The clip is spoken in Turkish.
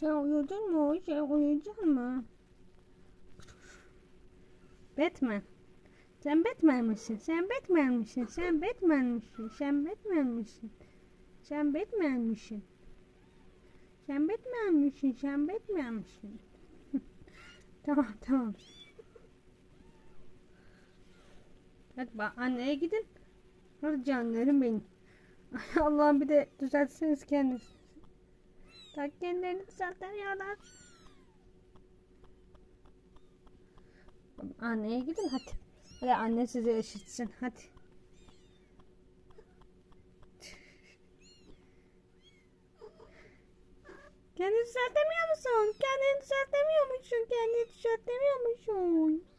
Sen uyudun mu? Sen uyudun mu? Batman. Sen Batman misin? Sen Batman misin? Sen Batman misin? Sen Batman misin? Sen Batman misin? Sen Batman misin? Sen Batman misin? tamam tamam. Hadi bak anneye gidin. Hadi canlarım benim. Allah'ım bir de düzeltseniz kendiniz. Tak kendilerini düzeltemiyorlar. Anneye gidin hadi. Hadi anne sizi eşitsin hadi. Kendini düzeltemiyor musun? Kendini düzeltemiyor musun? Kendini düzeltemiyor musun?